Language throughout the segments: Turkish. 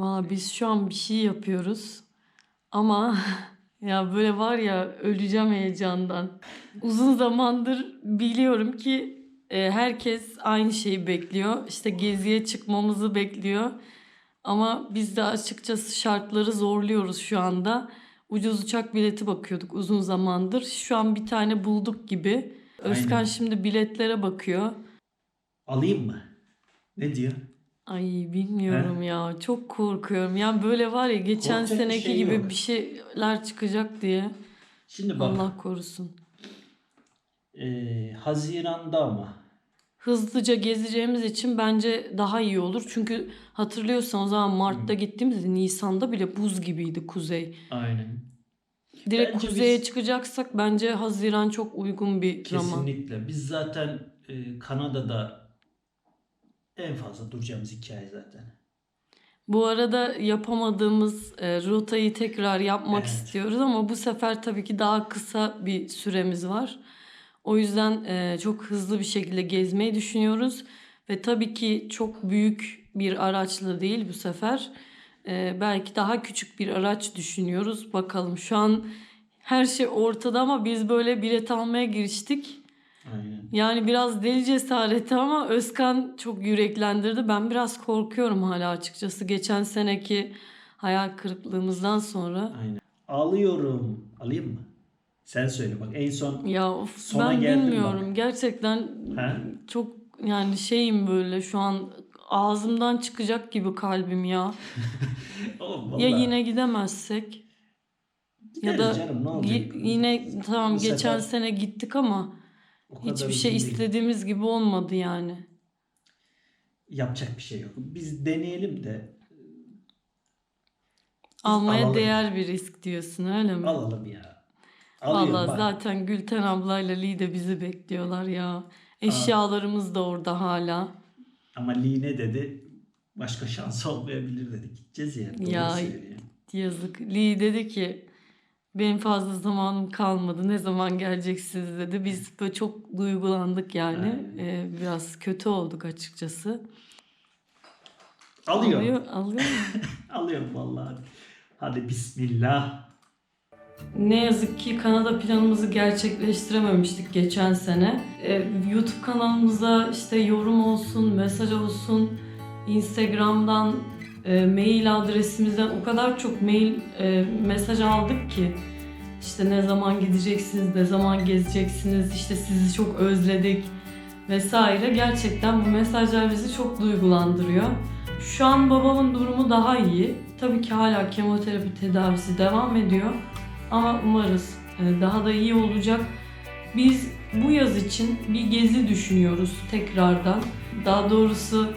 Valla biz şu an bir şey yapıyoruz. Ama ya böyle var ya öleceğim heyecandan. Uzun zamandır biliyorum ki e, herkes aynı şeyi bekliyor. İşte geziye çıkmamızı bekliyor. Ama biz de açıkçası şartları zorluyoruz şu anda. Ucuz uçak bileti bakıyorduk uzun zamandır. Şu an bir tane bulduk gibi. Özkan Aynen. şimdi biletlere bakıyor. Alayım mı? Ne diyor? Ay bilmiyorum ya. Çok korkuyorum. Yani böyle var ya geçen Korkacak bir seneki şey gibi yok. bir şeyler çıkacak diye. Şimdi bak. Allah korusun. e, Haziran'da ama. Hızlıca gezeceğimiz için bence daha iyi olur. Çünkü hatırlıyorsan o zaman Mart'ta gittiğimizde Nisan'da bile buz gibiydi kuzey. Aynen. Direkt Bence kuzeye biz- çıkacaksak bence Haziran çok uygun bir zaman. Kesinlikle. Biz zaten e, Kanada'da en fazla duracağımız iki ay zaten. Bu arada yapamadığımız e, rotayı tekrar yapmak Evet. istiyoruz ama bu sefer tabii ki daha kısa bir süremiz var. O yüzden e, çok hızlı bir şekilde gezmeyi düşünüyoruz ve tabii ki çok büyük bir araçla değil bu sefer. E, belki daha küçük bir araç düşünüyoruz. Bakalım şu an her şey ortada ama biz böyle bilet almaya giriştik. Aynen. Yani biraz deli cesareti ama Özkan çok yüreklendirdi. Ben biraz korkuyorum hala açıkçası. Geçen seneki hayal kırıklığımızdan sonra. Aynen. Alıyorum. Alayım mı? Sen söyle bak en son Ya of, Sona ben geldim bilmiyorum. Gerçekten He? çok yani şeyim böyle şu an ağzımdan çıkacak gibi kalbim ya. Oğlum, Ya yine gidemezsek ya gideriz da canım, ne olacak? yine tamam Bu geçen sefer sene gittik ama o hiçbir şey değil. istediğimiz gibi olmadı yani. Yapacak bir şey yok. Biz deneyelim de Almaya alalım. değer bir risk diyorsun öyle mi? alalım ya. Alıyorum Vallahi bak. zaten Gülten ablayla Lee de bizi bekliyorlar ya. Eşyalarımız da orada hala. Ama Lee ne dedi? Başka şans olmayabilir dedi. Gideceğiz yani. Ya, söylüyor. Yazık. Lee dedi ki benim fazla zamanım kalmadı. Ne zaman geleceksiniz dedi. Biz böyle çok duygulandık yani. Ee, biraz kötü olduk açıkçası. Alıyorum. Alıyor, alıyor mu? Alıyorum vallahi. Hadi bismillah. Ne yazık ki Kanada planımızı gerçekleştirememiştik geçen sene. Ee, YouTube kanalımıza işte yorum olsun, mesaj olsun, Instagram'dan, e, mail adresimizden o kadar çok mail e, mesaj aldık ki işte ne zaman gideceksiniz, ne zaman gezeceksiniz, işte sizi çok özledik vesaire. Gerçekten bu mesajlar bizi çok duygulandırıyor. Şu an babamın durumu daha iyi. Tabii ki hala kemoterapi tedavisi devam ediyor. Ama umarız e, daha da iyi olacak. Biz bu yaz için bir gezi düşünüyoruz tekrardan. Daha doğrusu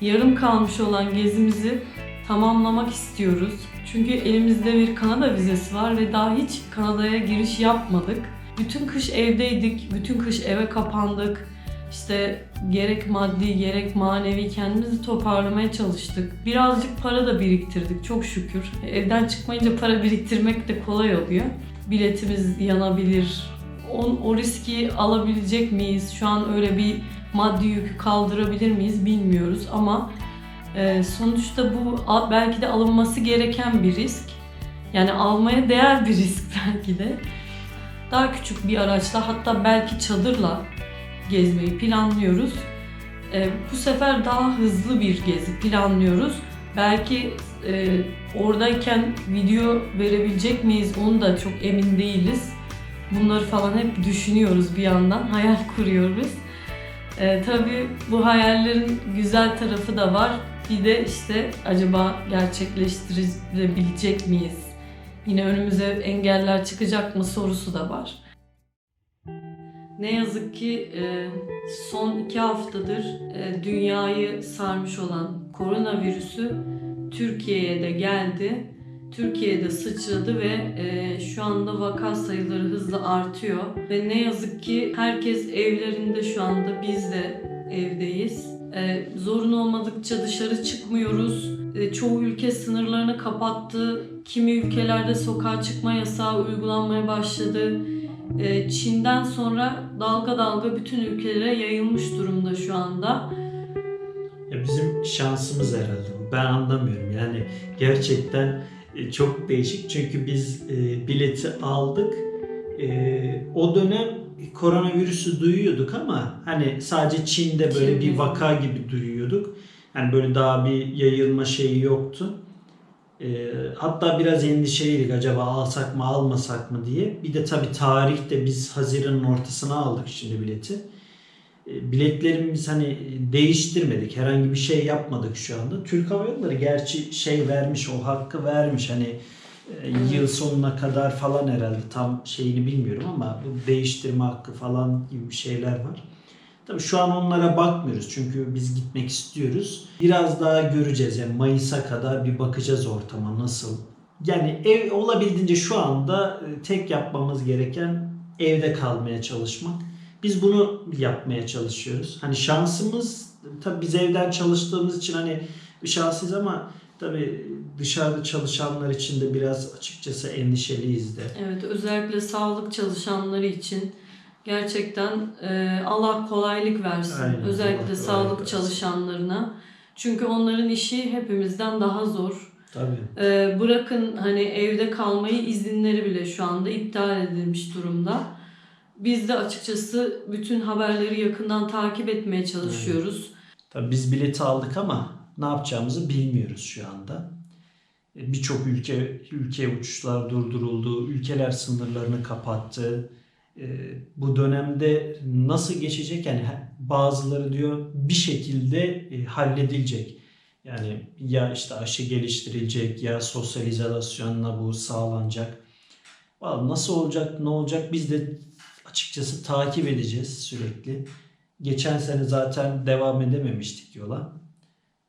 yarım kalmış olan gezimizi tamamlamak istiyoruz. Çünkü elimizde bir Kanada vizesi var ve daha hiç Kanada'ya giriş yapmadık. Bütün kış evdeydik, bütün kış eve kapandık. İşte gerek maddi gerek manevi kendimizi toparlamaya çalıştık. Birazcık para da biriktirdik çok şükür. Evden çıkmayınca para biriktirmek de kolay oluyor. Biletimiz yanabilir. O, o riski alabilecek miyiz? Şu an öyle bir maddi yükü kaldırabilir miyiz bilmiyoruz ama e, sonuçta bu belki de alınması gereken bir risk. Yani almaya değer bir risk belki de. Daha küçük bir araçla hatta belki çadırla gezmeyi planlıyoruz. E, bu sefer daha hızlı bir gezi planlıyoruz. Belki e, oradayken video verebilecek miyiz onu da çok emin değiliz. Bunları falan hep düşünüyoruz bir yandan, hayal kuruyoruz. E, tabii bu hayallerin güzel tarafı da var. Bir de işte acaba gerçekleştirebilecek miyiz? Yine önümüze engeller çıkacak mı sorusu da var. Ne yazık ki e, son iki haftadır e, dünyayı sarmış olan koronavirüsü Türkiye'ye de geldi. Türkiye'de sıçradı ve e, şu anda vaka sayıları hızla artıyor. Ve ne yazık ki herkes evlerinde şu anda biz de evdeyiz. E, zorun olmadıkça dışarı çıkmıyoruz. E, çoğu ülke sınırlarını kapattı. Kimi ülkelerde sokağa çıkma yasağı uygulanmaya başladı. E, Çin'den sonra dalga dalga bütün ülkelere yayılmış durumda şu anda. Ya bizim şansımız herhalde. Ben anlamıyorum. Yani gerçekten e, çok değişik. Çünkü biz e, bileti aldık. E, o dönem koronavirüsü duyuyorduk ama hani sadece Çin'de böyle bir vaka gibi duyuyorduk. Yani böyle daha bir yayılma şeyi yoktu. E, hatta biraz endişeliydik acaba alsak mı almasak mı diye. Bir de tabii tarihte biz Haziran'ın ortasına aldık şimdi bileti. E, biletlerimiz hani değiştirmedik. Herhangi bir şey yapmadık şu anda. Türk Hava Yolları gerçi şey vermiş, o hakkı vermiş. Hani e, yıl sonuna kadar falan herhalde tam şeyini bilmiyorum ama bu değiştirme hakkı falan gibi bir şeyler var. Tabii şu an onlara bakmıyoruz çünkü biz gitmek istiyoruz. Biraz daha göreceğiz yani Mayıs'a kadar bir bakacağız ortama nasıl. Yani ev olabildiğince şu anda e, tek yapmamız gereken evde kalmaya çalışmak. Biz bunu yapmaya çalışıyoruz. Hani şansımız tabii biz evden çalıştığımız için hani bir şanslıyız ama tabii dışarıda çalışanlar için de biraz açıkçası endişeliyiz de. Evet, özellikle sağlık çalışanları için gerçekten e, Allah kolaylık versin. Aynen, Allah özellikle kolaylık sağlık versin. çalışanlarına. Çünkü onların işi hepimizden daha zor. Tabii. E, bırakın hani evde kalmayı izinleri bile şu anda iptal edilmiş durumda. Biz de açıkçası bütün haberleri yakından takip etmeye çalışıyoruz. Tabii biz bileti aldık ama ne yapacağımızı bilmiyoruz şu anda. E, Birçok ülke ülke uçuşlar durduruldu, ülkeler sınırlarını kapattı. E, Bu dönemde nasıl geçecek? Yani bazıları diyor bir şekilde e, halledilecek. Yani ya işte aşı geliştirilecek ya sosyal izolasyonla bu sağlanacak. Vallahi nasıl olacak, ne olacak biz de açıkçası takip edeceğiz sürekli. Geçen sene zaten devam edememiştik yola.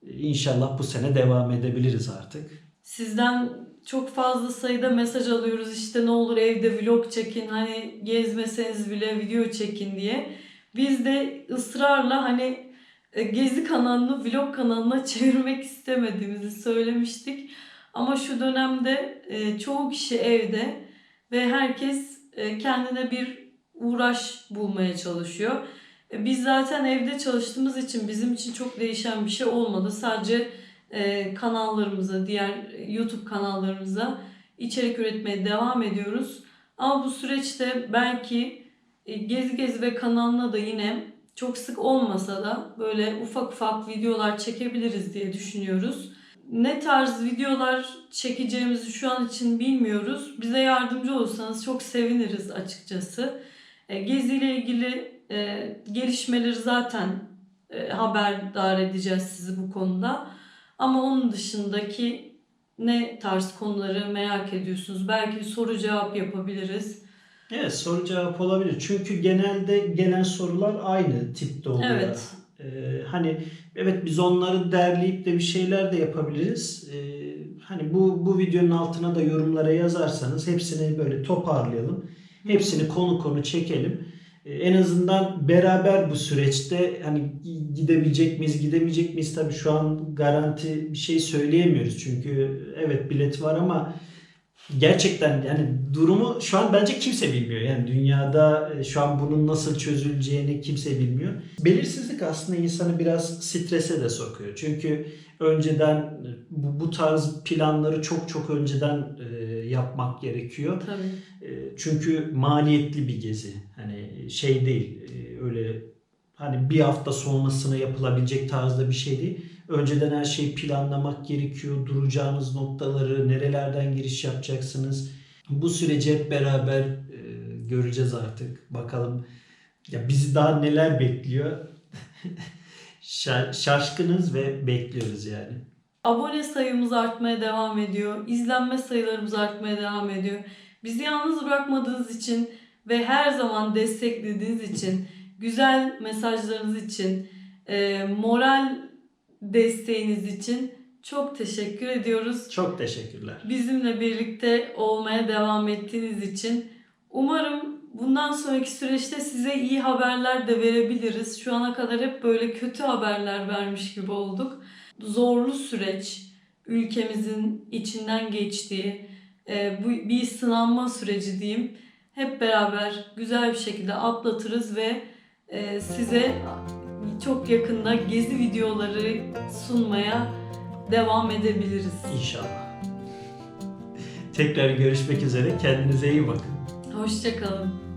İnşallah bu sene devam edebiliriz artık. Sizden çok fazla sayıda mesaj alıyoruz işte ne olur evde vlog çekin hani gezmeseniz bile video çekin diye. Biz de ısrarla hani e, gezi kanalını vlog kanalına çevirmek istemediğimizi söylemiştik. Ama şu dönemde e, çoğu kişi evde ve herkes e, kendine bir uğraş bulmaya çalışıyor. E, Biz zaten evde çalıştığımız için bizim için çok değişen bir şey olmadı. Sadece e, kanallarımıza, diğer YouTube kanallarımıza içerik üretmeye devam ediyoruz. Ama bu süreçte belki e, Gezi Gezi ve kanalına da yine çok sık olmasa da böyle ufak ufak videolar çekebiliriz diye düşünüyoruz. Ne tarz videolar çekeceğimizi şu an için bilmiyoruz. Bize yardımcı olursanız çok seviniriz açıkçası. E, Gezi ile ilgili e, gelişmeleri zaten e, haberdar edeceğiz sizi bu konuda. Ama onun dışındaki ne tarz konuları merak ediyorsunuz? Belki soru cevap yapabiliriz. Evet soru cevap olabilir. Çünkü genelde gelen sorular aynı tipte oluyor. Evet. Ee, hani evet biz onları derleyip de bir şeyler de yapabiliriz. Ee, hani bu bu videonun altına da yorumlara yazarsanız hepsini böyle toparlayalım. Hepsini konu konu çekelim. Ee, En azından beraber bu süreçte hani gidebilecek miyiz, gidemeyecek miyiz? Tabii şu an garanti bir şey söyleyemiyoruz. Çünkü evet bilet var ama gerçekten yani durumu şu an bence kimse bilmiyor. Yani dünyada e, şu an bunun nasıl çözüleceğini kimse bilmiyor. Belirsizlik aslında insanı biraz strese de sokuyor. Çünkü önceden e, bu, bu tarz planları çok çok önceden e, yapmak gerekiyor. Tabii. E, Çünkü maliyetli bir gezi. Hani şey değil. e, Öyle hani bir hafta sonrasına yapılabilecek tarzda bir şey değil. Önceden her şeyi planlamak gerekiyor. Duracağınız noktaları, nerelerden giriş yapacaksınız. Bu süreci hep beraber e, göreceğiz artık. Bakalım ya bizi daha neler bekliyor. Şa- Şaşkınız ve bekliyoruz yani. Abone sayımız artmaya devam ediyor. İzlenme sayılarımız artmaya devam ediyor. Bizi yalnız bırakmadığınız için ve her zaman desteklediğiniz için, güzel mesajlarınız için, e, moral desteğiniz için çok teşekkür ediyoruz. Çok teşekkürler. bizimle birlikte olmaya devam ettiğiniz için. Umarım bundan sonraki süreçte size iyi haberler de verebiliriz. Şu ana kadar hep böyle kötü haberler vermiş gibi olduk. Zorlu süreç, ülkemizin içinden geçtiği e, bu bir sınanma süreci diyeyim. Hep beraber güzel bir şekilde atlatırız ve e, size çok yakında gezi videoları sunmaya devam edebiliriz. İnşallah. Tekrar görüşmek üzere. Kendinize iyi bakın. Hoşçakalın.